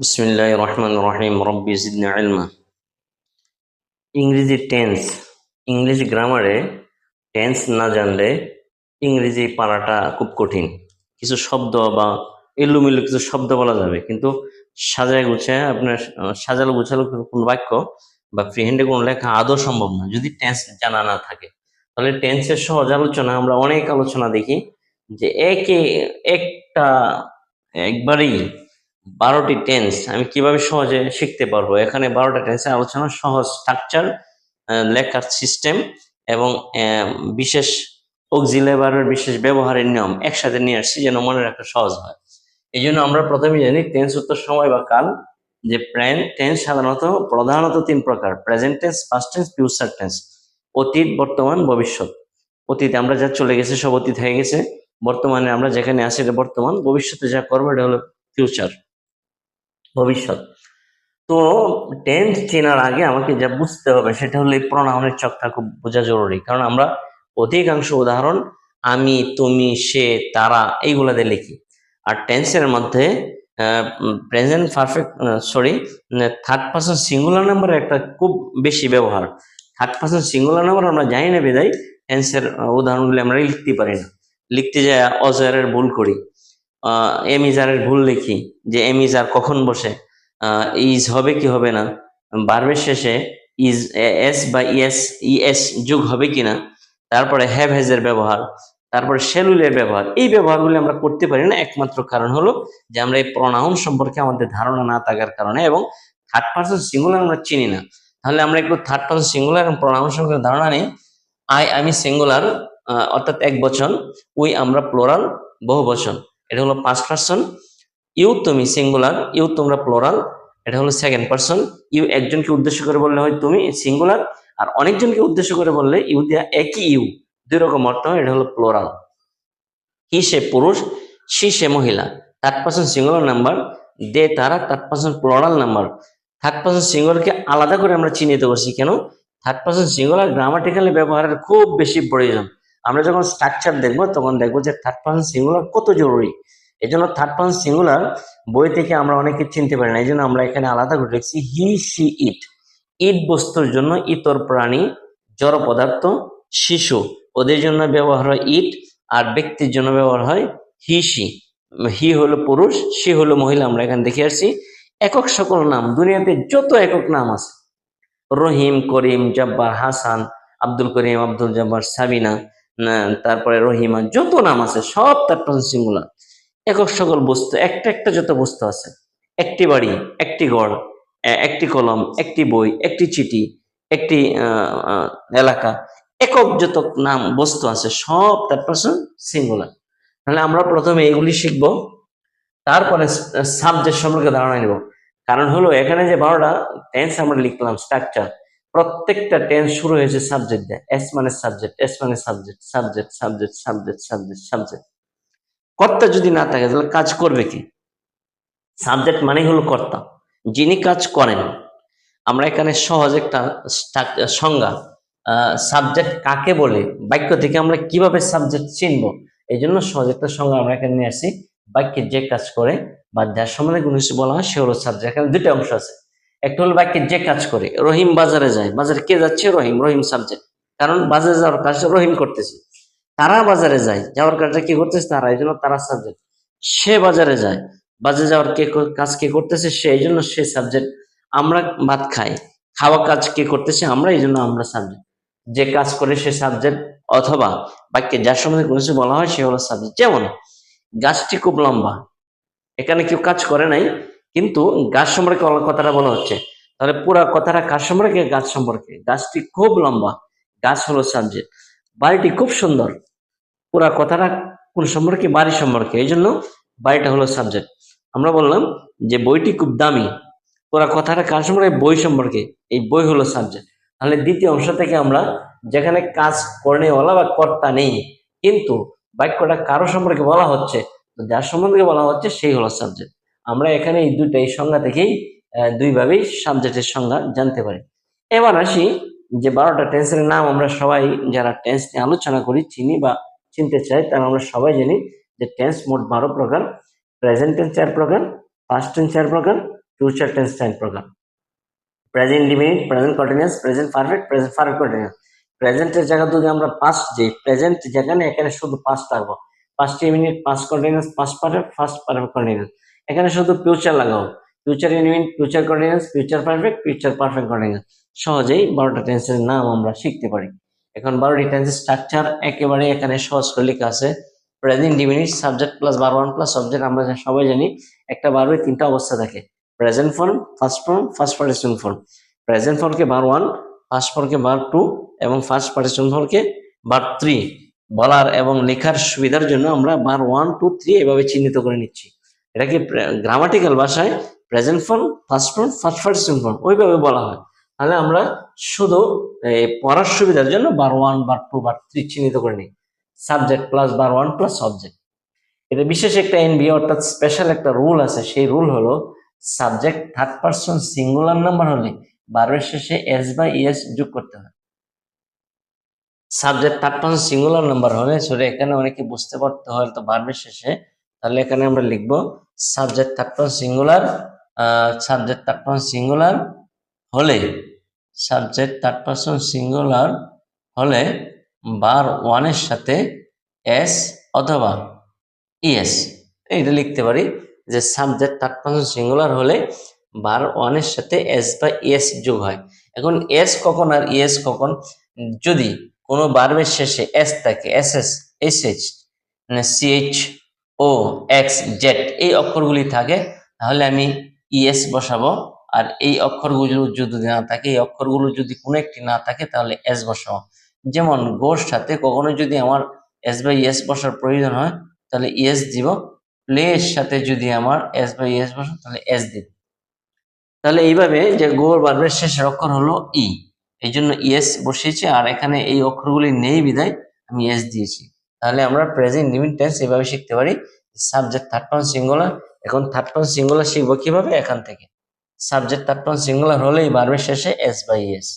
بسم الله الرحمن الرحيم ربي زدنا علما ইংরেজি টেন্স ইংরেজি গ্রামারে টেন্স না জানলে ইংরেজি পারাটা খুব কঠিন কিছু শব্দ বা এলোমেলো কিছু শব্দ বলা যাবে কিন্তু সাজায় গুছায় আপনার আহ, সাজালো গুছালো কোন বাক্য বা ফ্রিহ্যান্ডে কোনো লেখা আদৌ সম্ভব না যদি টেন্স জানা না থাকে তাহলে টেন্সের সহজ আলোচনা আমরা অনেক আলোচনা দেখি যে একে একটা একবারেই বারোটি টেন্স আমি কীভাবে সহজে শিখতে পারব? এখানে বারোটা টেন্সের আলোচনা সহজ স্ট্রাকচার লেখার সিস্টেম এবং বিশেষ অক্সিলেবারের বিশেষ ব্যবহারের নিয়ম একসাথে নিয়ে আসছি যেন মনে রাখা সহজ হয়। এই জন্য আমরা প্রথমে জানি টেন্স উত্তর সময় বা কাল, যে প্রেন টেন্স সাধারণত প্রধানত তিন প্রকার present tense past tense future tense অতীত, বর্তমান, ভবিষ্যৎ। অতীতে আমরা যা চলে গেছে সব অতীত হয়ে গেছে, বর্তমানে আমরা যেখানে আছি এটা বর্তমান, ভবিষ্যতে যা করব এটা হলো ফিউচার ভবিষ্যৎ। তো টেন্স চেনার আগে আমাকে যা বুঝতে হবে সেটা হলো এই প্রণামের চকটা খুব বোঝা জরুরি। কারণ আমরা অধিকাংশ উদাহরণ আমি, তুমি, সে, তারা এইগুলাতে লিখি। আর টেন্সের মধ্যে present perfect sorry third person singular নাম্বারের একটা খুব বেশি ব্যবহার। থার্ড পার্সন সিঙ্গুলার নাম্বার আমরা জানি না বেদায় টেন্সের উদাহরণগুলি আমরা লিখতে পারি না। লিখতে যায় অজয়ের ভুল করি। আহ, এমিজারের ভুল লিখি যে এমিজার কখন বসে? ইজ হবে কি হবে না? বার্বের শেষে ইজ এস বা ইএস ইএস যোগ হবে কিনা তারপরে হ্যাভ হ্যাজের ব্যবহার তারপরে শেলুলের ব্যবহার। এই ব্যবহারগুলি আমরা করতে পারি না। একমাত্র কারণ হলো যে আমরা এই প্রনাউন সম্পর্কে আমাদের ধারণা না থাকার কারণে এবং থার্ড পার্সন সিঙ্গুলার আমরা চিনি না। তাহলে আমরা একটু থার্ড পার্সন সিঙ্গুলার এবং প্রনাউন সম্পর্কে ধারণা নেই। আই আমি সিঙ্গুলার অর্থাৎ এক বচন উই আমরা প্লোরাল বহু বচন। এটা হলো পাঁচ পার্সন ইউ তুমি সিঙ্গুলার ইউ তোমরা প্লোরাল এটা হলো সেকেন্ড পার্সন ইউ একজনকে উদ্দেশ্য করে বললে হয় তুমি সিঙ্গুলার আর অনেকজনকে উদ্দেশ্য করে বললে ইউ দিয়া একই ইউ দুই রকম অর্থ হয়, এটা হলো প্লোরাল হি সে পুরুষ সি সে মহিলা third person singular number they তারা third person plural number third person সিঙ্গুলারকে আলাদা করে আমরা চিহ্নিত করছি কেন? থার্ড পার্সন সিঙ্গুলার গ্রামাটিক্যালি ব্যবহারের খুব বেশি প্রয়োজন। আমরা যখন স্ট্রাকচার দেখব, তখন দেখব যে থার্ড পার্সন সিঙ্গুলার কত জরুরি। এই জন্য থার্ড পার্সন সিঙ্গুলার বই থেকে আমরা অনেকে চিনতে পারি না। এই জন্য আমরা এখানে আলাদা করে লিখছি হি সি ইট ইট বস্তুর জন্য ইতর প্রাণী, জড় পদার্থ, শিশু। ওদের জন্য ব্যবহার হয় ইট আর ব্যক্তির জন্য ব্যবহার হয় হি সি হি হলো পুরুষ সি হলো মহিলা, আমরা এখানে দেখে আসছি। একক সকল নাম, দুনিয়াতে যত একক নাম আছে। রহিম, করিম, জব্বার, হাসান, আব্দুল করিম, আব্দুল জব্বার, সাবিনা। তারপরে রহিমা যত নাম আছে সব তার সিঙ্গুলার একক সকল বস্তু, একটা একটা যত বস্তু আছে, একটি বাড়ি, একটি গড় একটি কলম, একটি বই, একটি চিঠি, একটি এলাকা, একক যত নাম, বস্তু আছে সব তার পার্সন সিঙ্গুলার তাহলে আমরা প্রথমে এগুলি শিখব, তারপরে সাবজেক্ট সম্পর্কে ধারণা নিব। কারণ হলো, এখানে যে বারোটা টেন্স আমরা লিখলাম স্ট্রাকচার প্রত্যেকটা টেন্স শুরু হয়েছে সাবজেক্ট দিয়ে। এস মানে সাবজেক্ট এস মানে subject subject subject subject subject subject কর্তা যদি না থাকে, তাহলে কাজ করবে কি? সাবজেক্ট মানে হলো কর্তা। যিনি কাজ করেন। আমরা এখানে সহজ একটা সংজ্ঞা সাবজেক্ট কাকে বলে? বাক্য থেকে আমরা কীভাবে সাবজেক্ট চিনবো? এই জন্য সহজ একটা সংজ্ঞা আমরা এখানে নিয়ে আসি। বাক্যে যে কাজ করে বা যার সম্বন্ধে কোনো কিছু বলা হয়, সে হলো সাবজেক্ট এখানে দুটো অংশ আছে। একটা হলো বাক্যে যে কাজ করে, রহিম বাজারে যায়। বাজারে কে যাচ্ছে? রহিম রহিম সাবজেক্ট কারণ বাজারে যাওয়ার কাজ রহিম করতেছে। তারা বাজারে যায়, যাওয়ার কাজটা কি করতেছে? তারা, এই জন্য তারা সাবজেক্ট সে বাজারে যায়, বাজারে যাওয়ার কে কাজ কে করতেছে? সে, এই জন্য সে সাবজেক্ট আমরা ভাত খাই, খাওয়া কাজ কে করতেছে? আমরা, এই জন্য আমরা সাবজেক্ট যে কাজ করে সে সাবজেক্ট অথবা বাক্যে যার সম্বন্ধে কোনো কিছু বলা হয়, সে হলো সাবজেক্ট যেমন, গাছটি খুব লম্বা। এখানে কেউ কাজ করে নাই কিন্তু গাছ সম্পর্কে কথাটা বলা হচ্ছে। তাহলে পুরা কথাটা কার সম্পর্কে? গাছ সম্পর্কে। গাছটি খুব লম্বা। গাছ হলো সাবজেক্ট বাড়িটি খুব সুন্দর। পুরা কথাটা কোন সম্পর্কে? বাড়ি সম্পর্কে। এই জন্য বাড়িটা হলো সাবজেক্ট আমরা বললাম যে বইটি খুব দামি। পুরা কথাটা কার সম্পর্কে? বই সম্পর্কে। এই বই হলো সাবজেক্ট তাহলে দ্বিতীয় অংশ থেকে আমরা যেখানে কাজ করেওয়ালা বা কর্তা নেই, কিন্তু বাক্যটা কারও সম্পর্কে বলা হচ্ছে যার সম্বন্ধে বলা হচ্ছে, সেই হলো সাবজেক্ট আমরা এখানে এই দুইটা এই সংজ্ঞা থেকেই দুইভাবেই সাবজেক্টের সংজ্ঞা জানতে পারি। এবার আসি যে বারোটা টেন্সের নাম আমরা সবাই যারা টেন্স নিয়ে আলোচনা করি, চিনি বা চিনতে চাই তারা আমরা সবাই জানি যে টেন্স মোট বারো প্রকার। প্রেজেন্ট টেন্স চার প্রকার পাস্ট টেন্স চার প্রকার future tense time program present indefinite present continuous present perfect present perfect continuous প্রেজেন্টের জায়গা যদি আমরা পাস্ট যে প্রেজেন্ট যেখানে, এখানে শুধু পাস্ট থাকব past minute past continuous past perfect past perfect continuous এখানে শুধু ফিউচার লাগাও। Future ইনমিনিট future continuous future perfect future perfect continuous সহজেই বারোটা টেন্সের নাম আমরা শিখতে পারি। এখন বারোটি টেন্সের স্ট্রাকচার একেবারে এখানে সহজ করে লেখা আছে। প্রেজেন্ট ডিমিনিট সাবজেক্ট প্লাস বার ওয়ান প্লাস সাবজেক্ট আমরা সবাই জানি, একটা বারবে তিনটা অবস্থা থাকে। Present form first form first participant form present ফর্মকে বার ওয়ান ফার্স্ট ফর্মকে বার টু এবং ফার্স্ট পার্টিসিপেন্ট ফর্মকে বার থ্রি বলার এবং লেখার সুবিধার জন্য আমরা বার ওয়ান টু থ্রি এভাবে চিহ্নিত করে নিচ্ছি। এটাকে গ্রামাটিক্যাল ভাষায় present form first form first participant form ওইভাবে বলা হয়। তাহলে আমরা শুধু পড়ার সুবিধার জন্য bar one bar two bar three চিহ্নিত করে নিই। সাবজেক্ট প্লাস বার ওয়ান প্লাস সাবজেক্ট এটা বিশেষ একটা এনবি অর্থাৎ স্পেশাল একটা রুল আছে। সেই রুল হলো subject third person singular number হলে বারের শেষে এস বা ইএস যোগ করতে হয়। Subject third person singular number হলে সরি এখানে অনেকে বুঝতে পারতে হয় তো বারবের শেষে তাহলে এখানে আমরা লিখব subject person singular subject person singular হলে সাবজেক্ট থার্ড পারসন সিঙ্গুলার হলে বার ওয়ানের সাথে এস অথবা ইএস এইটা লিখতে পারি যে সাবজেক্ট থার্ড পারসন সিঙ্গুলার হলে বার ওয়ানের সাথে এস বা ইএস যোগ হয়। এখন এস কখন আর ইএস কখন? যদি কোনো বার্বের শেষে এস থাকে S S S H CH O X Z এই অক্ষরগুলি থাকে, তাহলে আমি ইএস বসাবো। আর এই অক্ষরগুলো যদি না থাকে, এই অক্ষরগুলো যদি কোনো একটি না থাকে, তাহলে এস বসাবো। যেমন গোর সাথে কখনো যদি আমার এস বাই ইএস বসার প্রয়োজন হয়, তাহলে ইএস দিব। প্লে এর সাথে যদি আমার এস বাই ইএস বসে, তাহলে এস দিব। তাহলে এইভাবে যে গোর বার্বের শেষের অক্ষর হলো ই এই জন্য ইএস বসিয়েছি। আর এখানে এই অক্ষরগুলি নেই বিদায় আমি এস দিয়েছি। তাহলে আমরা প্রেজেন্ট লিমিট টেন্স এভাবে শিখতে পারি। সাবজেক্ট থার্ড পার্সন সিঙ্গুলার এখন থার্ড পার্সন সিঙ্গুলার শিখব কীভাবে? এখান থেকে। সাবজেক্ট থার্ড পার্সন সিঙ্গুলার হলেই বার্বের শেষে এস বাই এস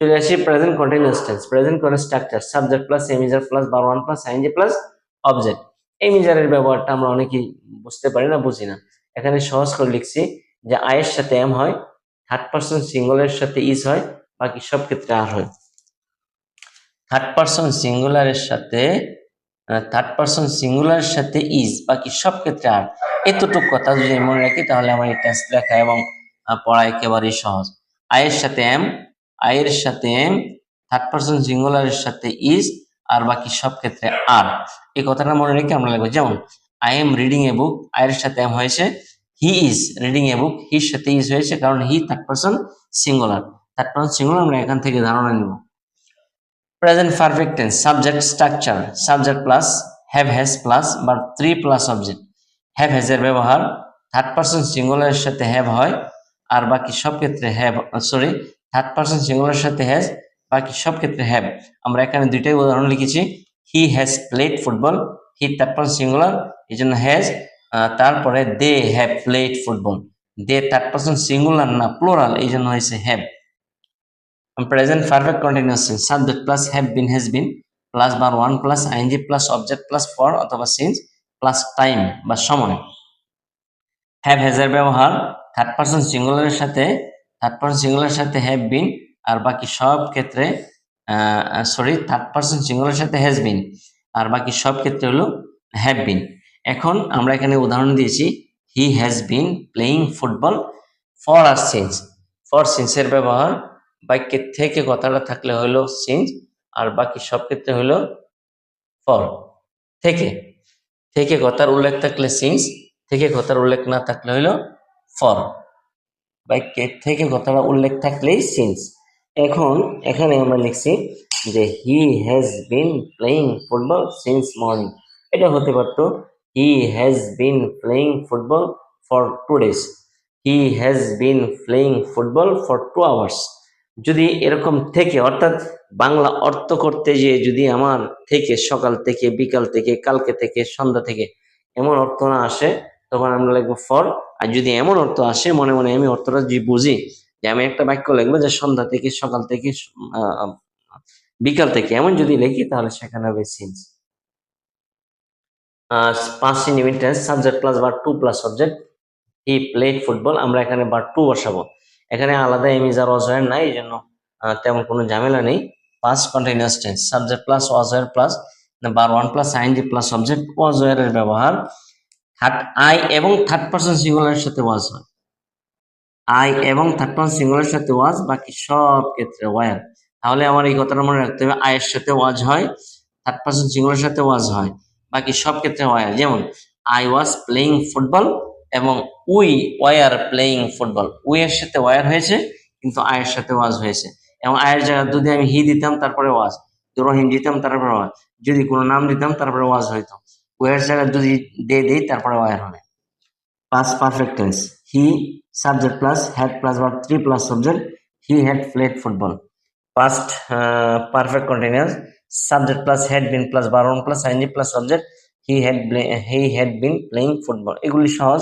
চলে আসি প্রেজেন্ট কন্টিনিউয়াস টেন্স প্রেজেন্ট করে structure subject plus am is are plus bar one plus ING plus object এমিজারের ব্যবহারটা আমরা অনেকেই বুঝতে পারি না, বুঝি না। এখানে সহজ করে লিখছি যে আয়ের সাথে এম হয় থার্ড পার্সন সিঙ্গুলারের সাথে ইজ হয়, বাকি সব ক্ষেত্রে আর হয়। থার্ড পার্সন সিঙ্গুলারের সাথে থার্ড পার্সন সিঙ্গুলারের সাথে ইজ বাকি সব ক্ষেত্রে আর এতটুকু কথা যদি মনে রাখি, তাহলে আমার এই টেস্ট লেখা এবং পড়া একেবারেই সহজ। আয়ের সাথে এম আয়ের সাথে এম থার্ড পার্সন সিঙ্গুলারের সাথে ইজ আর বাকি সব ক্ষেত্রে আর এই কথাটা মনে রেখে আমরা লিখব, যেমন I am reading a book আয়ের সাথে এম হয়েছে হি ইজ রিডিং এ বুক হির সাথে ইজ হয়েছে, কারণ he third person singular third person singular আমরা এখান থেকে ধারণা নিব। Present perfect tense subject structure subject plus have has plus verb three plus object have হ্যাজের ব্যবহার থার্ড পার্সন সিঙ্গুলারের সাথে হ্যাভ হয়, আর বাকি সব ক্ষেত্রে হ্যাভ সরি থার্ড পার্সন সিঙ্গুলারের সাথে হ্যাজ বাকি সব ক্ষেত্রে হ্যাভ আমরা এখানে দুইটাই উদাহরণ লিখেছি। He has played football he third person singular এই জন্য হ্যাজ তারপরে they have played football they third person singular না প্লোরাল এই জন্য হয়েছে have present perfect continuous tense subject plus have been has been plus bar one plus ING plus object plus for অথবা since plus time বা সময়। Have হ্যাজের ব্যবহার third person সিঙ্গুলারের সাথে থার্ড পার্সন সিঙ্গুলারের সাথে হ্যাভ বিন আর বাকি সব ক্ষেত্রে সরি থার্ড পার্সন সিঙ্গুলারের সাথে হ্যাজ বিন আর বাকি সব ক্ষেত্রে হলো হ্যাভ বিন এখন আমরা এখানে উদাহরণ দিয়েছি he has been playing football for R since for সিন্সের ব্যবহার বাক্যের থেকে কথাটা থাকলে হলো সিন্স আর বাকি সব ক্ষেত্রে হলো ফর থেকে থেকে কথার উল্লেখ থাকলে সিন্স থেকে কথার উল্লেখ না থাকলে হলো ফর বাক্যের থেকে কথাটা উল্লেখ থাকলেই সিন্স এখন এখানে আমরা লিখছি যে he has been playing football since morning এটা হতে পারতো he has been playing football for two days he has been playing football for two hours যদি এরকম থেকে, অর্থাৎ বাংলা অর্থ করতে যে যদি আমার থেকে, সকাল থেকে, বিকাল থেকে, কালকে থেকে, সন্ধ্যা থেকে এমন অর্থ না আসে, তখন আমরা লিখব ফর আর যদি এমন অর্থ আসে, মনে মনে আমি অর্থটা যদি বুঝি, যে আমি একটা বাক্য লিখব যে সন্ধ্যা থেকে, সকাল থেকে বিকাল থেকে, এমন যদি লিখি, তাহলে সেখানে হবে since past indefinite subject plus verb two plus subject he played football আমরা এখানে বার টু বসাবো। এখানে আলাদা এমিজ আর অজয়ের নাই এই জন্য তেমন কোনো ঝামেলা নেই। Past continuous tense subject plus was were plus bar one plus ING plus subject অজয়ের ব্যবহার। থার্ড আই এবং থার্ড পার্সন সিঙ্গুলারের সাথে ওয়াজ হয়। আই এবং থার্ড পার্সন সিঙ্গুলারের সাথে ওয়াজ বাকি সব ক্ষেত্রে ওয়ার তাহলে আমার এই কথাটা মনে রাখতে হবে আয়ের সাথে ওয়াজ হয় থার্ড পার্সন সিঙ্গুলারের সাথে ওয়াজ হয়, বাকি সব ক্ষেত্রে ওয়ার যেমন আই ওয়াজ প্লেইং ফুটবল এবং we were playing football. We এর সাথে ওয়ার হয়েছে, কিন্তু আয়ের সাথে ওয়াজ হয়েছে। এবং আয়ের জায়গায় যদি আমি হি দিতাম, তারপরে ওয়াজ। রহিম দিতাম, তারপরে ওয়াজ। যদি কোনো নাম দিতাম, তারপরে ওয়াজ হইতো। ওয়ার জায়গায় যদি দে দিই, তারপরে ওয়ার হবে। Past perfect tense he subject plus had plus verb three plus subject he had played football past perfect continuous subject plus had been plus বারন plus ING plus subject had bla- he had been playing football. এগুলি সহজ।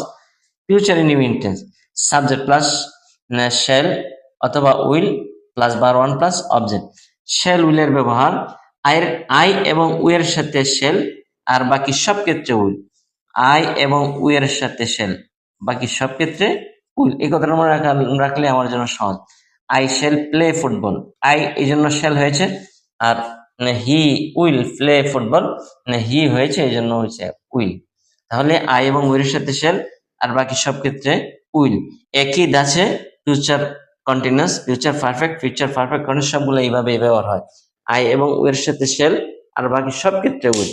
Future indefinite tense subject plus shall অথবা will plus bar one plus object shall উইলের ব্যবহার আয়ের I এবং উইয়ের সাথে shall আর বাকি সব ক্ষেত্রে উইল আই এবং উইয়ের সাথে শেল বাকি সব ক্ষেত্রে উইল এই কথাটা মনে রাখা, রাখলে আমার জন্য সহজ। I shall play football I এই জন্য শেল হয়েছে, আর he will play football he হয়েছে এই জন্য হয়েছে উইল তাহলে আই এবং উইলের সাথে শেল আর বাকি সব ক্ষেত্রে উইল একই দাছে future continuous future perfect future perfect continuous সবগুলো এইভাবে ব্যবহার হয়। আই এবং উইলের সাথে শেল আর বাকি সব ক্ষেত্রে will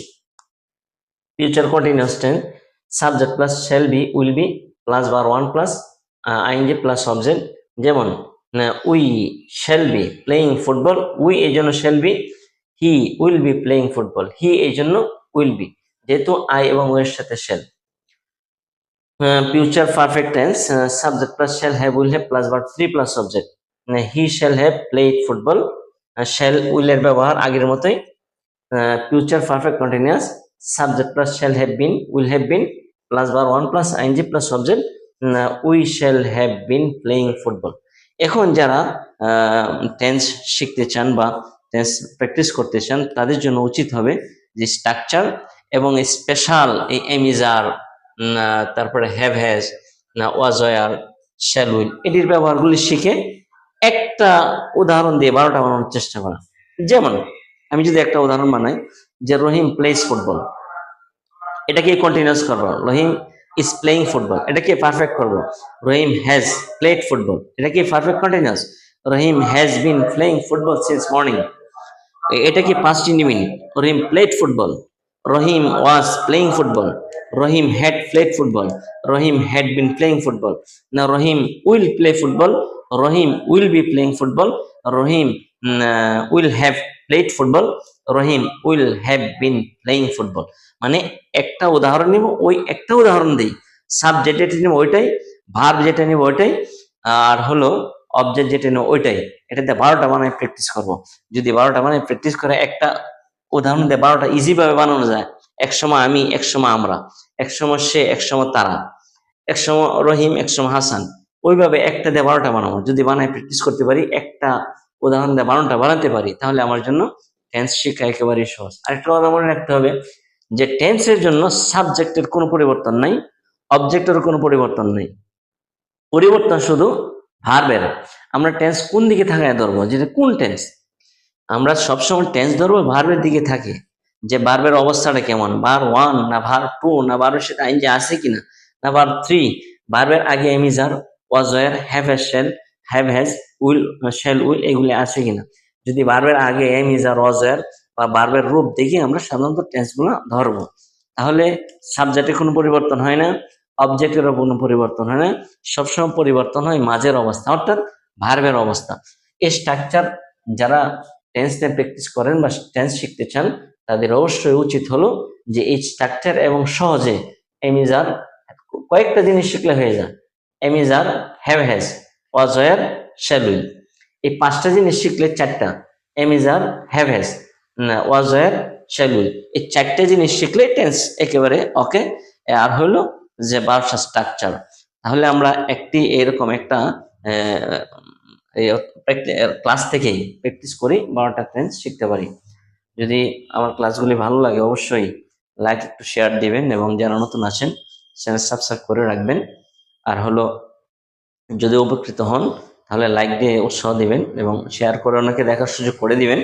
future continuous subject plus shall be will be plus bar 1 plus uh, ing plus object যেমন we shall be playing football we এই জন্য shall be he will be playing football he এই জন্য will be যেহেতু I এবং ওয়ের সাথে shall future perfect tense subject plus shall have will have plus bar three plus subject he shall have played football shall উইলের ব্যবহার আগের মতোই future perfect continuous subject plus shall have been will have been plus 1 plus ing plus subject uh, we shall have been playing football. এখন যারা tense শিখতে চান বা practice করতে চান তাদের জন্য উচিত হবে যে স্ট্রাকচার এবং স্পেশাল এই এমিজার তারপরে হ্যাভ হ্যাজ না ওয়াজয়ার শ্যাল উইল এটির ব্যবহারগুলি শিখে একটা উদাহরণ দিয়ে বারোটা বানানোর চেষ্টা করা। যেমন, আমি যদি একটা উদাহরণ বানাই যে রহিম প্লেস ফুটবল এটাকে কন্টিনিউস করব রহিম ইজ প্লেইং ফুটবল এটাকে পারফেক্ট করব রহিম হ্যাজ প্লেড ফুটবল এটা কি perfect continuous Rahim has been playing football since morning এটা কি past minute Rahim played football Rahim was playing football Rahim had played football Rahim had been playing football না, Rahim will play football Rahim will be playing football Rahim will have played football Rahim will have been playing football মানে একটা উদাহরণ নিব, ওই একটা উদাহরণ দিই। Subject যেটা নিব ওইটাই ভার্ব যেটা নিব ওইটাই, আর হলো অবজেক্ট যেটা নিব ওইটাই। এটাতে বারোটা বানায় প্র্যাকটিস করব। যদি বারোটা বানায় প্র্যাকটিস করে, একটা উদাহরণ দিয়ে বারোটা ইজিভাবে বানানো যায়। এক সময় আমি এক সময় আমরা। এক সময় সে এক সময় তারা। এক সময় রহিম এক সময় হাসান। ওইভাবে একটা দিয়ে বারোটা বানাবো। যদি বানায় প্র্যাকটিস করতে পারি, একটা উদাহরণ দিয়ে বারোটা বানাতে পারি, তাহলে আমার জন্য টেন্স শিক্ষা একেবারেই সহজ। আরেকটা কথা মনে রাখতে হবে যে টেন্সের জন্য সাবজেক্টের কোনো পরিবর্তন নাই অবজেক্টের কোনো পরিবর্তন নেই। পরিবর্তন শুধু ভার্বের আমরা টেন্স কোন দিকে থাকায় ধরবো? যেটা কোন টেন্স আমরা সবসময় টেন্স ধরবো ভার্বের দিকে থাকে। যে ভার্বের অবস্থাটা কেমন? বার ওয়ান না ভার টু না ভার্বের সাথে আইন যে আছে কিনা? না ভার থ্রি ভার্বের আগে am is are ওয়াজয়ের have has shall have has will shall will এগুলি আছে কিনা? যদি ভার্বের আগে এমিজার ওয়াজয়ের বা ভার্বের রূপ দেখে আমরা সাধারণত টেন্সগুলো ধরবো। তাহলে সাবজেক্টে কোনো পরিবর্তন হয় না। অবজেক্টেরও কোনো পরিবর্তন হয় না। সবসময় পরিবর্তন হয় মাঝের অবস্থা, অর্থাৎ ভার্বের অবস্থা। এই স্ট্রাকচার যারা টেন্স নিয়ে প্র্যাকটিস করেন বা টেন্স শিখতে চান, তাদের অবশ্যই উচিত হলো যে এই স্ট্রাকচার এবং সহজে এমিজার কয়েকটা জিনিস শিখলে হয়ে যায়। এমিজার হ্যাভ হ্যাজ ওয়াজয়ার শ্যালুইল এই পাঁচটা জিনিস শিখলে চারটা। এমিজার হ্যাভ হ্যাজ ওয়াজয়ার শ্যালুইল এই চারটে জিনিস শিখলে টেন্স একেবারে ওকে আর হলো যে বারোটা স্ট্রাকচার তাহলে আমরা একটি এরকম একটা ক্লাস থেকেই প্র্যাকটিস করি, বারোটা টেন্স শিখতে পারি। যদি আমার ক্লাসগুলি ভালো লাগে অবশ্যই লাইক একটু শেয়ার দিবেন এবং যারা নতুন আছেন চ্যানেল সাবস্ক্রাইব করে রাখবেন। আর হলো, যদি উপকৃত হন, তাহলে লাইক দিয়ে উৎসাহ দিবেন এবং শেয়ার করে অনেকে দেখার সুযোগ করে দিবেন।